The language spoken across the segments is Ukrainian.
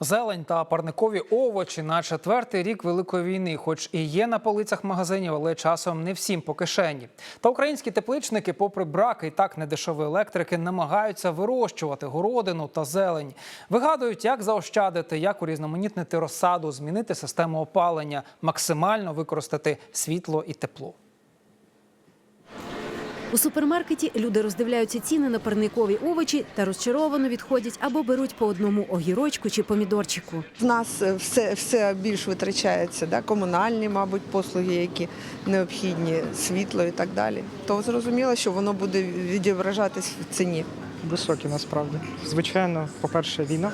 Зелень та парникові овочі на четвертий рік великої війни, хоч і є на полицях магазинів, але часом не всім по кишені. Та українські тепличники, попри брак і так недешевої електрики, намагаються вирощувати городину та зелень. Вигадують, як заощадити, як урізноманітнити розсаду, змінити систему опалення, максимально використати світло і тепло. У супермаркеті люди роздивляються ціни на парникові овочі та розчаровано відходять або беруть по одному огірочку чи помідорчику. В нас е, все, все більш витрачається, да? комунальні, мабуть, послуги, які необхідні, світло і так далі. То зрозуміло, що воно буде відображатись в ціні. Високі насправді. Звичайно, по-перше, війна.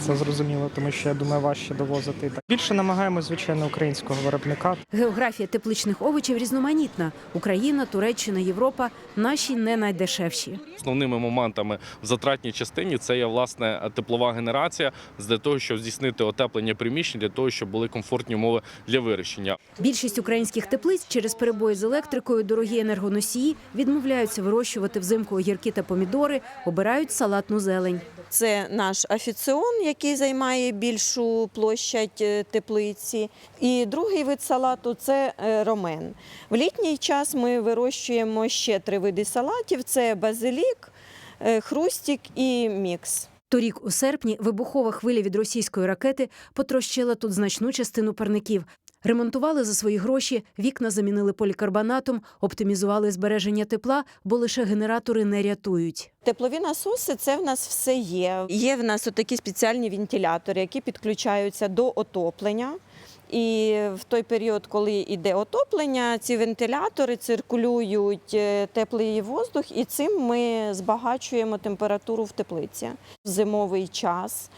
Це зрозуміло, тому що я думаю, важче довозити. Більше намагаємося, звичайно, українського виробника. Географія тепличних овочів різноманітна. Україна, Туреччина, Європа наші не найдешевші. Основними моментами в затратній частині це є власне теплова генерація для того, щоб здійснити отеплення приміщень, для того, щоб були комфортні умови для вирощення. Більшість українських теплиць через перебої з електрикою, дорогі енергоносії відмовляються вирощувати взимку огірки та помідори, обирають салатну зелень. Це наш афіціон, який займає більшу площадь е, теплиці. І другий вид салату це е, ромен. В літній час ми вирощуємо ще три види салатів: це базилік, е, хрустік і мікс. Торік у серпні вибухова хвиля від російської ракети потрощила тут значну частину парників. Ремонтували за свої гроші, вікна замінили полікарбонатом, оптимізували збереження тепла, бо лише генератори не рятують. Теплові насоси це в нас все є. Є в нас такі спеціальні вентилятори, які підключаються до отоплення. І в той період, коли йде отоплення, ці вентилятори циркулюють е, теплий воздух, і цим ми збагачуємо температуру в теплиці. В зимовий час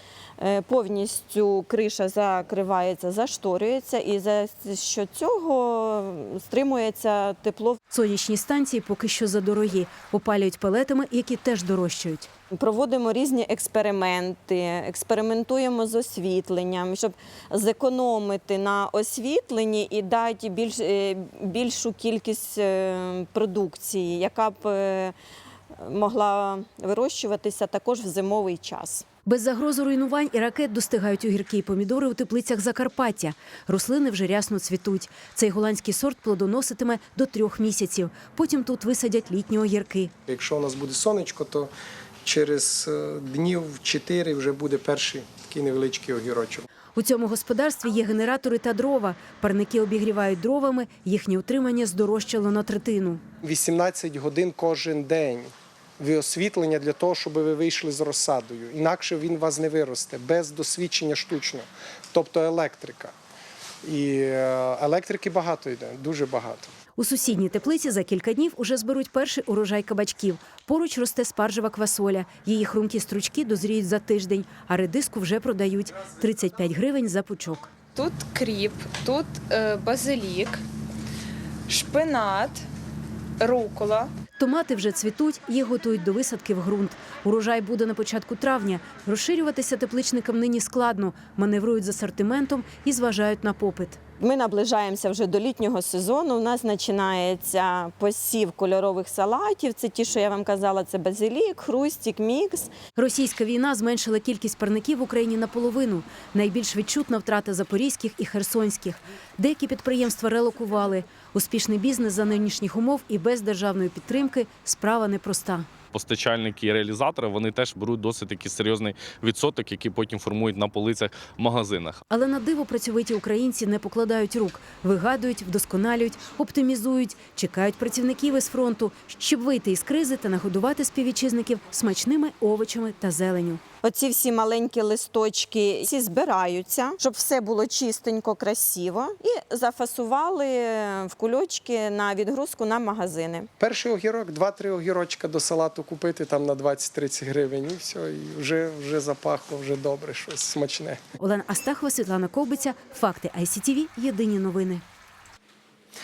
повністю криша закривається, зашторюється, і за що цього стримується тепло Сонячні станції поки що задорогі, опалюють пелетами, які теж дорожчають. Проводимо різні експерименти, експериментуємо з освітленням, щоб зекономити на освітленні і дати більш, е, більшу кількість е, продукції, яка б е, могла вирощуватися також в зимовий час. Без загрози руйнувань і ракет достигають огірки і помідори у теплицях Закарпаття. Рослини вже рясно цвітуть. Цей голландський сорт плодоноситиме до трьох місяців. Потім тут висадять літні огірки. Якщо у нас буде сонечко, то через е, днів 4 вже буде перший такий невеличкий огірочок. У цьому господарстві є генератори та дрова. Парники обігрівають дровами, їхнє утримання здорожчало на третину. 18 годин кожен день. Ви освітлення для того, щоб ви вийшли з розсадою. Інакше він вас не виросте без досвідчення штучно, тобто електрика. І е, електрики багато йде, дуже багато. У сусідній теплиці за кілька днів уже зберуть перший урожай кабачків. Поруч росте спаржева квасоля. Її хрумкі стручки дозріють за тиждень, а редиску вже продають 35 гривень за пучок. Тут кріп, тут е, базилік, шпинат, рукола. Томати вже цвітуть, їх готують до висадки в ґрунт. Урожай буде на початку травня. Розширюватися тепличникам нині складно, маневрують з асортиментом і зважають на попит. Ми наближаємося вже до літнього сезону. У нас починається посів кольорових салатів. Це ті, що я вам казала, це базилік, хрустік, мікс. Російська війна зменшила кількість парників в Україні наполовину. Найбільш відчутна втрата запорізьких і херсонських. Деякі підприємства релокували. Успішний бізнес за нинішніх умов і без державної підтримки справа непроста. Постачальники і реалізатори вони теж беруть досить такий серйозний відсоток, який потім формують на полицях в магазинах. Але на диво працьовиті українці не покладають рук, вигадують, вдосконалюють, оптимізують, чекають працівників із фронту, щоб вийти із кризи та нагодувати співвітчизників смачними овочами та зеленю. Оці всі маленькі листочки всі збираються, щоб все було чистенько, красиво, і зафасували в кульочки на відгрузку на магазини. Перший огірок, 2-3 огірочка до салату купити там на 20-30 гривень, і все, і вже, вже запахло, вже добре, щось смачне. Олена Астахова, Світлана Ковбиця. Факти ICTV. Єдині новини.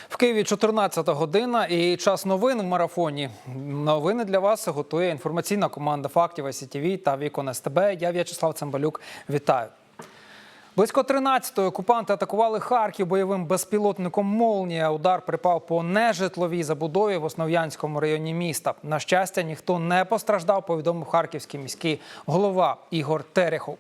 В Києві 14 година і час новин в марафоні. Новини для вас готує інформаційна команда фактів СІТВ та Вікон СТБ. Я В'ячеслав Цимбалюк. Вітаю. Близько 13-ї окупанти атакували Харків бойовим безпілотником Молнія. Удар припав по нежитловій забудові в Основ'янському районі міста. На щастя, ніхто не постраждав. Повідомив харківський міський голова Ігор Терехов.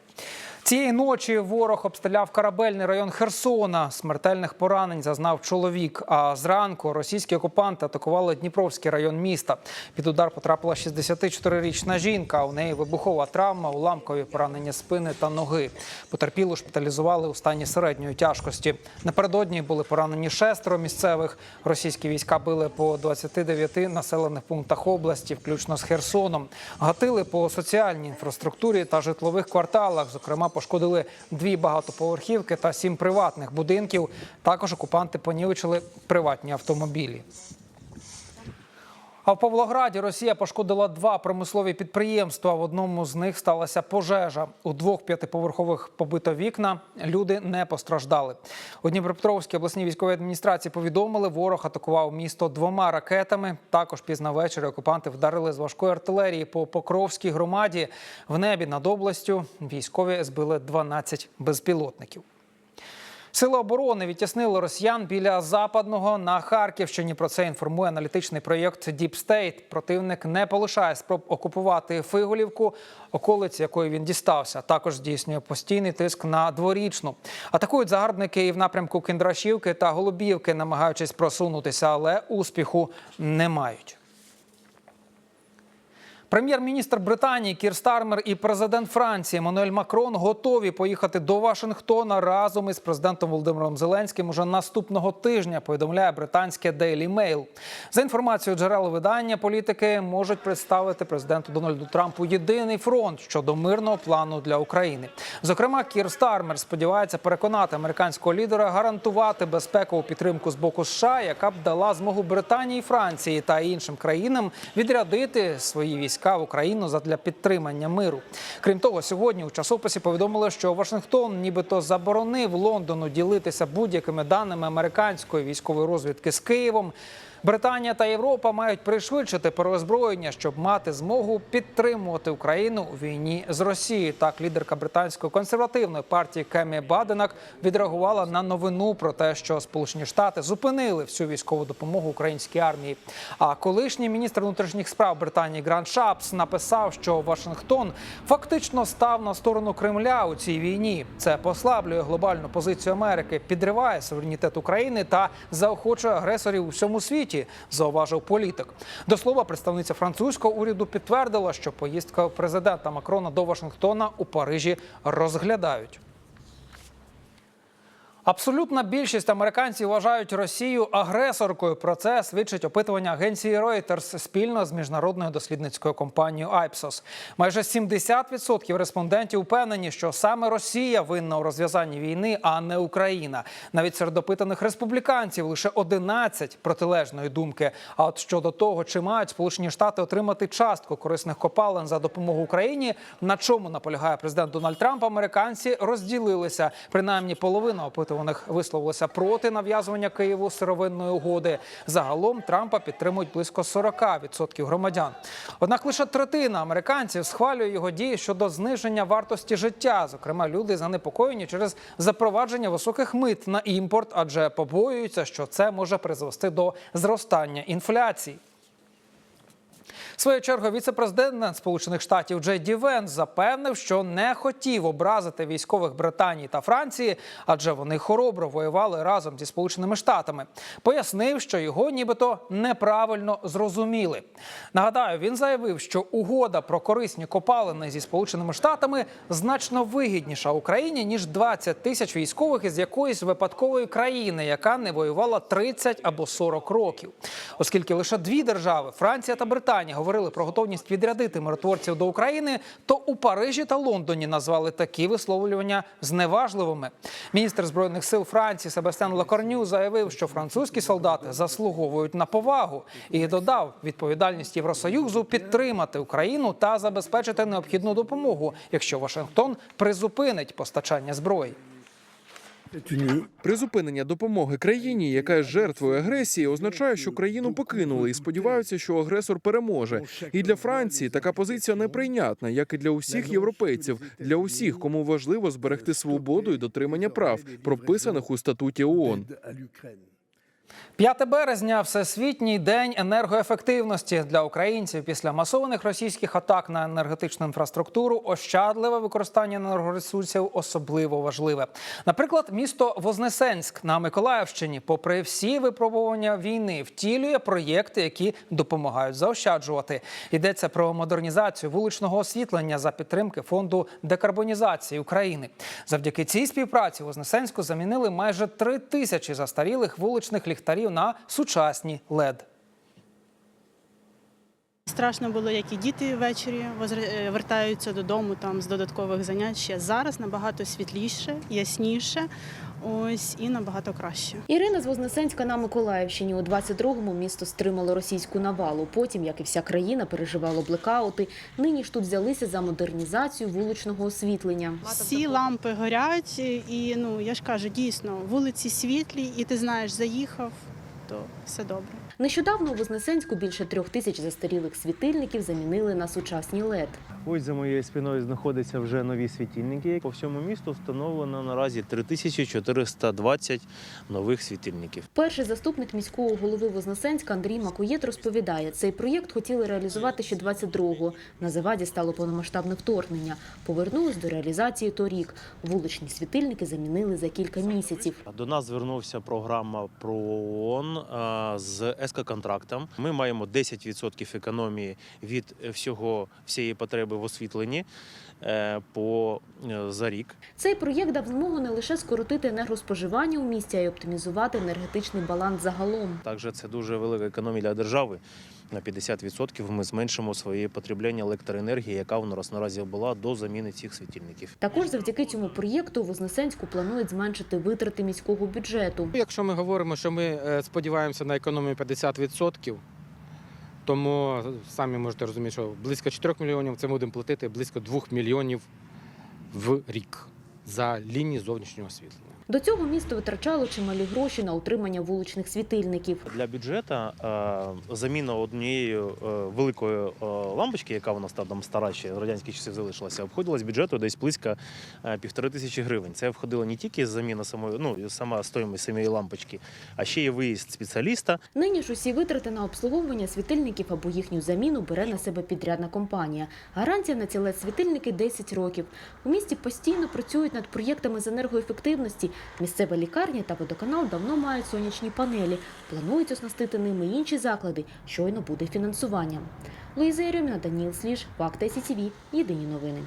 Цієї ночі ворог обстріляв корабельний район Херсона. Смертельних поранень зазнав чоловік. А зранку російські окупанти атакували Дніпровський район міста. Під удар потрапила 64-річна жінка. У неї вибухова травма, уламкові поранення спини та ноги. Потерпілу шпиталізували у стані середньої тяжкості. Напередодні були поранені шестеро місцевих. Російські війська били по 29 населених пунктах області, включно з Херсоном. Гатили по соціальній інфраструктурі та житлових кварталах. Зокрема, пошкодили дві багатоповерхівки та сім приватних будинків. Також окупанти понівечили приватні автомобілі. А в Павлограді Росія пошкодила два промислові підприємства. В одному з них сталася пожежа. У двох п'ятиповерхових побито вікна. Люди не постраждали. У Дніпропетровській обласній військовій адміністрації повідомили, ворог атакував місто двома ракетами. Також пізно ввечері окупанти вдарили з важкої артилерії по Покровській громаді. В небі над областю військові збили 12 безпілотників. Сили оборони відтіснили росіян біля западного на Харківщині. Про це інформує аналітичний проєкт Deep State. Противник не полишає спроб окупувати Фиголівку, околиці якої він дістався. Також здійснює постійний тиск на дворічну. Атакують загарбники і в напрямку Кіндрашівки та Голубівки, намагаючись просунутися, але успіху не мають. Прем'єр-міністр Британії Кір Стармер і президент Франції Еммануель Макрон готові поїхати до Вашингтона разом із президентом Володимиром Зеленським уже наступного тижня. Повідомляє британське Daily Mail. За інформацією джерел видання, політики можуть представити президенту Дональду Трампу єдиний фронт щодо мирного плану для України. Зокрема, Кір Стармер сподівається переконати американського лідера гарантувати безпекову підтримку з боку США, яка б дала змогу Британії, Франції та іншим країнам відрядити свої війська в Україну задля підтримання миру. Крім того, сьогодні у часописі повідомили, що Вашингтон нібито заборонив Лондону ділитися будь-якими даними американської військової розвідки з Києвом. Британія та Європа мають пришвидшити переозброєння, щоб мати змогу підтримувати Україну у війні з Росією. Так, лідерка британської консервативної партії Кемі Баденак відреагувала на новину про те, що Сполучені Штати зупинили всю військову допомогу українській армії. А колишній міністр внутрішніх справ Британії Грант Шапс написав, що Вашингтон фактично став на сторону Кремля у цій війні. Це послаблює глобальну позицію Америки, підриває суверенітет України та заохочує агресорів у всьому світі. Зауважив політик. До слова, представниця французького уряду підтвердила, що поїздка президента Макрона до Вашингтона у Парижі розглядають. Абсолютна більшість американців вважають Росію агресоркою. Про це свідчить опитування агенції Reuters спільно з міжнародною дослідницькою компанією Ipsos. Майже 70% респондентів впевнені, що саме Росія винна у розв'язанні війни, а не Україна. Навіть серед опитаних республіканців лише 11 протилежної думки. А от щодо того, чи мають Сполучені Штати отримати частку корисних копалин за допомогу Україні, на чому наполягає президент Дональд Трамп, американці розділилися. Принаймні половина опитуваних висловилася проти нав'язування Києву сировинної угоди. Загалом Трампа підтримують близько 40% громадян. Однак лише третина американців схвалює його дії щодо зниження вартості життя. Зокрема, люди занепокоєні через запровадження високих мит на імпорт, адже побоюються, що це може призвести до зростання інфляції. Своєю чергою віце-президент Сполучених Штатів Джей Ді Венс запевнив, що не хотів образити військових Британії та Франції, адже вони хоробро воювали разом зі Сполученими Штатами. Пояснив, що його нібито неправильно зрозуміли. Нагадаю, він заявив, що угода про корисні копалини зі Сполученими Штатами значно вигідніша Україні ніж 20 тисяч військових із якоїсь випадкової країни, яка не воювала 30 або 40 років, оскільки лише дві держави Франція та Британія говорили про готовність відрядити миротворців до України, то у Парижі та Лондоні назвали такі висловлювання зневажливими. Міністр збройних сил Франції Себастьян Лакорню заявив, що французькі солдати заслуговують на повагу і додав відповідальність Євросоюзу підтримати Україну та забезпечити необхідну допомогу, якщо Вашингтон призупинить постачання зброї. Призупинення допомоги країні, яка є жертвою агресії, означає, що країну покинули і сподіваються, що агресор переможе. І для Франції така позиція неприйнятна, як і для усіх європейців, для усіх, кому важливо зберегти свободу і дотримання прав, прописаних у статуті ООН. 5 березня всесвітній день енергоефективності для українців після масованих російських атак на енергетичну інфраструктуру. Ощадливе використання енергоресурсів особливо важливе. Наприклад, місто Вознесенськ на Миколаївщині, попри всі випробування війни, втілює проєкти, які допомагають заощаджувати. Йдеться про модернізацію вуличного освітлення за підтримки фонду декарбонізації України. Завдяки цій співпраці Вознесенську замінили майже три тисячі застарілих вуличних ліхтарів на сучасні LED. Страшно було, як і діти ввечері е, вертаються додому там з додаткових занять. Ще зараз набагато світліше, ясніше, ось і набагато краще. Ірина з Вознесенська на Миколаївщині у 22-му місто стримало російську навалу. Потім, як і вся країна, переживало блекаути. Нині ж тут взялися за модернізацію вуличного освітлення. Всі лампи горять, і ну я ж кажу, дійсно, вулиці світлі, і ти знаєш, заїхав, то все добре. Нещодавно у Вознесенську більше трьох тисяч застарілих світильників замінили на сучасні LED. Ось за моєю спиною знаходяться вже нові світильники. По всьому місту встановлено наразі 3420 нових світильників. Перший заступник міського голови Вознесенська Андрій Макуєт розповідає, цей проєкт хотіли реалізувати ще 22-го. На заваді стало повномасштабне вторгнення. Повернулись до реалізації торік. Вуличні світильники замінили за кілька місяців. До нас звернувся програма ПРООН з ЕСКО-контрактом. Ми маємо 10% економії від всього всієї потреби в освітленні е, по е, за рік. Цей проєкт дав змогу не лише скоротити енергоспоживання у місті, а й оптимізувати енергетичний баланс загалом. Також це дуже велика економія для держави. На 50% ми зменшимо своє потребляння електроенергії, яка у нас наразі була до заміни цих світильників. Також завдяки цьому проєкту Вознесенську планують зменшити витрати міського бюджету. Якщо ми говоримо, що ми е, сподіваємося на економію 50%, тому самі можете розуміти, що близько 4 мільйонів це ми будемо платити близько 2 мільйонів в рік за лінії зовнішнього освітлення. До цього місто витрачало чималі гроші на утримання вуличних світильників. Для бюджету е, заміна однієї е, великої е, лампочки, яка у нас там стара ще з радянських часів залишилася, обходилась бюджету десь близько півтори тисячі гривень. Це входило не тільки заміна самої, ну сама стоїмость самої лампочки, а ще й виїзд спеціаліста. Нині ж усі витрати на обслуговування світильників або їхню заміну бере на себе підрядна компанія. Гарантія на ці led світильники 10 років. У місті постійно працюють над проєктами з енергоефективності. Місцева лікарня та водоканал давно мають сонячні панелі. Планують оснастити ними інші заклади. Щойно буде фінансування. Луїза Єрьоміна, Даніл Сліж, Факти СІТВ. Єдині новини.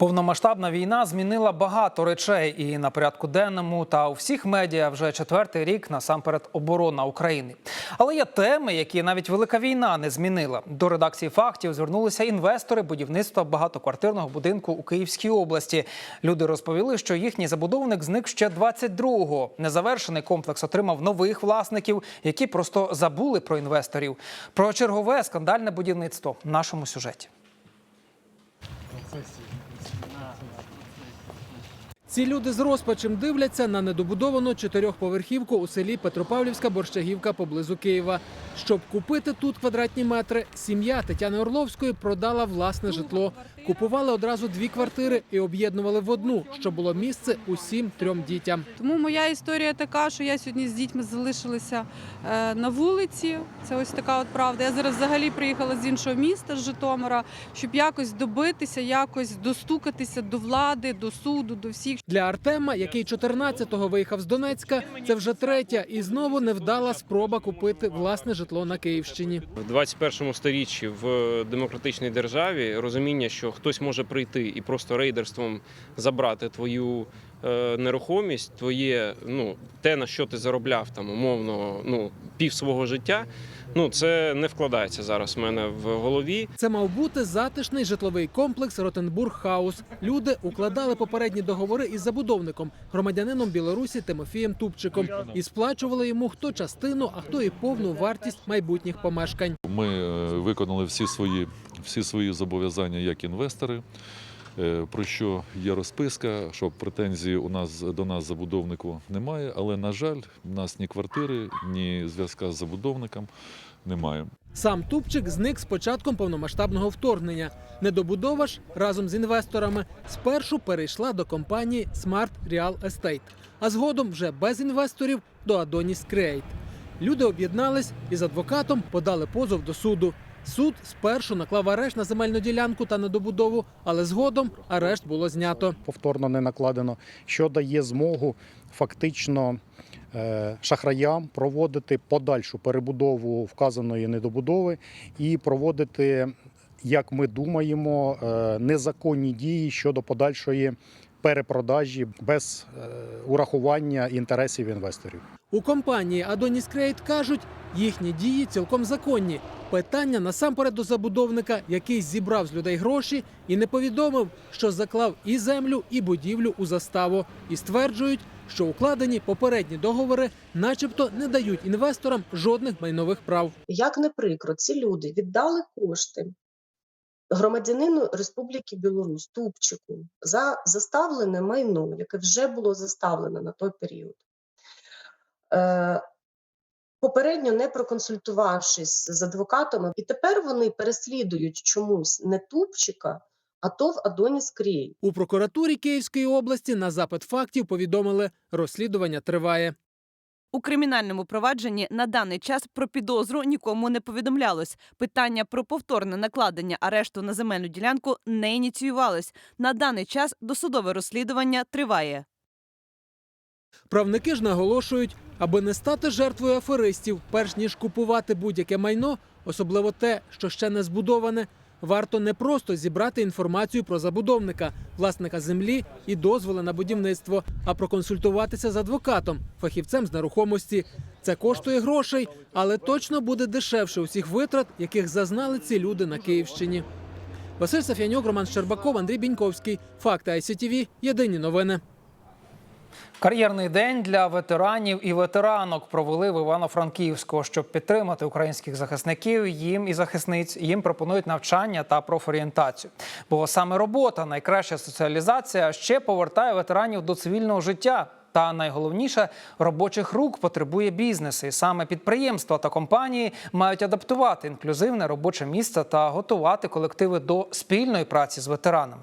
Повномасштабна війна змінила багато речей і на порядку денному та у всіх медіа вже четвертий рік насамперед оборона України. Але є теми, які навіть велика війна не змінила. До редакції фактів звернулися інвестори будівництва багатоквартирного будинку у Київській області. Люди розповіли, що їхній забудовник зник ще 22-го. Незавершений комплекс отримав нових власників, які просто забули про інвесторів. Про чергове скандальне будівництво в нашому сюжеті. Ці люди з розпачем дивляться на недобудовану чотирьохповерхівку у селі Петропавлівська Борщагівка поблизу Києва. Щоб купити тут квадратні метри, сім'я Тетяни Орловської продала власне житло. Купували одразу дві квартири і об'єднували в одну, щоб було місце усім трьом дітям. Тому моя історія така, що я сьогодні з дітьми залишилася е, на вулиці. Це ось така от правда. Я зараз взагалі приїхала з іншого міста, з Житомира, щоб якось добитися, якось достукатися до влади, до суду, до всіх. Для Артема, який 14-го виїхав з Донецька, це вже третя і знову невдала спроба купити власне житло на Київщині. В 21 сторіччі в демократичній державі розуміння, що хтось може прийти і просто рейдерством забрати твою нерухомість, твоє ну те на що ти заробляв там умовно ну пів свого життя. Ну це не вкладається зараз в мене в голові. Це мав бути затишний житловий комплекс Ротенбург Хаус. Люди укладали попередні договори із забудовником, громадянином Білорусі Тимофієм Тупчиком, і сплачували йому хто частину, а хто і повну вартість майбутніх помешкань. Ми е, виконали всі свої, всі свої зобов'язання як інвестори. Е, Про що є розписка, що претензій у нас до нас забудовнику немає, але на жаль, в нас ні квартири, ні зв'язка з забудовником немає. Сам Тупчик зник з початком повномасштабного вторгнення. Недобудова ж разом з інвесторами спершу перейшла до компанії Smart Real Estate, а згодом вже без інвесторів до Adonis Create. Люди об'єднались і з адвокатом подали позов до суду. Суд спершу наклав арешт на земельну ділянку та недобудову, але згодом арешт було знято. повторно не накладено, що дає змогу фактично е, шахраям проводити подальшу перебудову вказаної недобудови і проводити, як ми думаємо, е, незаконні дії щодо подальшої перепродажі без е, урахування інтересів інвесторів. У компанії Adonis Create кажуть, їхні дії цілком законні. Питання насамперед до забудовника, який зібрав з людей гроші і не повідомив, що заклав і землю, і будівлю у заставу, і стверджують, що укладені попередні договори, начебто, не дають інвесторам жодних майнових прав. Як не прикро, ці люди віддали кошти громадянину Республіки Білорусь Тупчику за заставлене майно, яке вже було заставлене на той період. Е, Попередньо не проконсультувавшись з адвокатами, і тепер вони переслідують чомусь не Тупчика, а ТОВ Адоніс Крій. У прокуратурі Київської області на запит фактів повідомили, розслідування триває. У кримінальному провадженні на даний час про підозру нікому не повідомлялось. Питання про повторне накладення арешту на земельну ділянку не ініціювалось. На даний час досудове розслідування триває. Правники ж наголошують, аби не стати жертвою аферистів, перш ніж купувати будь-яке майно, особливо те, що ще не збудоване, варто не просто зібрати інформацію про забудовника, власника землі і дозволи на будівництво, а проконсультуватися з адвокатом, фахівцем з нерухомості. Це коштує грошей, але точно буде дешевше усіх витрат, яких зазнали ці люди на Київщині. Василь Сафянюк, Роман Щербаков, Андрій Біньковський. Факти ICTV. Єдині новини. Кар'єрний день для ветеранів і ветеранок провели в Івано-Франківську. Щоб підтримати українських захисників, їм і захисниць їм пропонують навчання та профорієнтацію. Бо саме робота найкраща соціалізація ще повертає ветеранів до цивільного життя. Та найголовніше робочих рук потребує бізнес. І саме підприємства та компанії мають адаптувати інклюзивне робоче місце та готувати колективи до спільної праці з ветеранами.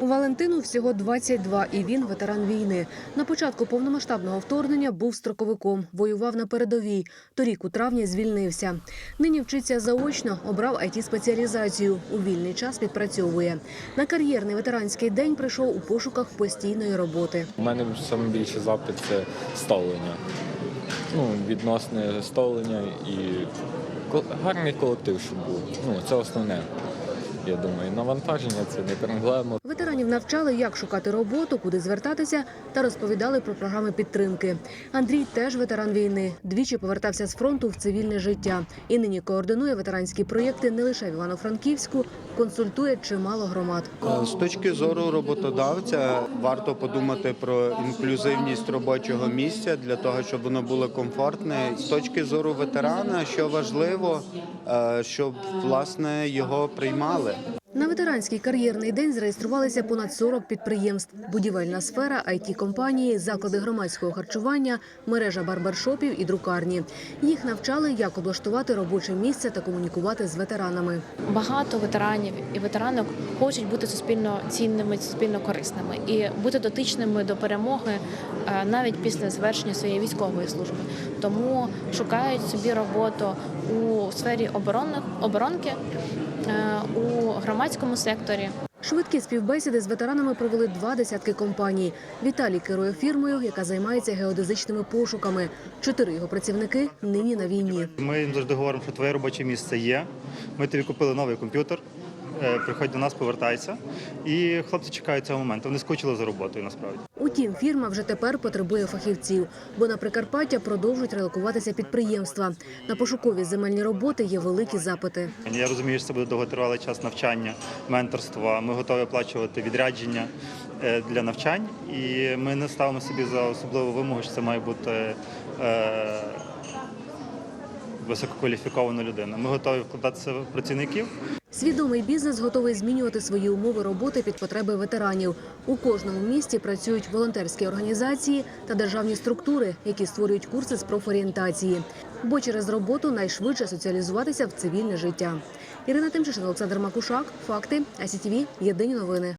У Валентину всього 22, і він ветеран війни. На початку повномасштабного вторгнення був строковиком, воював на передовій. Торік у травні звільнився. Нині вчиться заочно, обрав it спеціалізацію У вільний час відпрацьовує. На кар'єрний ветеранський день прийшов у пошуках постійної роботи. У мене найбільший запит це ставлення. Ну, відносне ставлення і гарний колектив, щоб був. Ну, це основне. Я думаю, навантаження це не проблема. Ветеранів навчали, як шукати роботу, куди звертатися, та розповідали про програми підтримки. Андрій теж ветеран війни. Двічі повертався з фронту в цивільне життя і нині координує ветеранські проєкти не лише в Івано-Франківську, консультує чимало громад. З точки зору роботодавця варто подумати про інклюзивність робочого місця для того, щоб воно було комфортне. З точки зору ветерана, що важливо, е, щоб власне його приймали. На ветеранський кар'єрний день зареєструвалися понад 40 підприємств: будівельна сфера, it компанії заклади громадського харчування, мережа барбершопів і друкарні. Їх навчали, як облаштувати робоче місце та комунікувати з ветеранами. Багато ветеранів і ветеранок хочуть бути суспільно цінними, суспільно корисними і бути дотичними до перемоги е, навіть після завершення своєї військової служби. Тому шукають собі роботу у сфері оборонних оборонки, у громадському секторі. Швидкі співбесіди з ветеранами провели два десятки компаній. Віталій керує фірмою, яка займається геодезичними пошуками. Чотири його працівники нині на війні. Ми їм завжди говоримо, що твоє робоче місце є. Ми тобі купили новий комп'ютер. Е, Приходь до нас, повертайся. І хлопці чекають цього моменту. Вони скучили за роботою насправді. Утім, фірма вже тепер потребує фахівців, бо на Прикарпаття продовжують релокуватися підприємства. На пошукові земельні роботи є великі запити. Я розумію, що це буде довготривалий час навчання, менторства. Ми готові оплачувати відрядження е, для навчань, і ми не ставимо собі за особливу вимогу, що це має бути е, висококваліфікована людина. Ми готові вкладатися в працівників. Свідомий бізнес готовий змінювати свої умови роботи під потреби ветеранів. У кожному місті працюють волонтерські організації та державні структури, які створюють курси з профорієнтації. Бо через роботу найшвидше соціалізуватися в цивільне життя. Ірина Тимчишин, Олександр Макушак. Факти. АСІТВ. Єдині новини.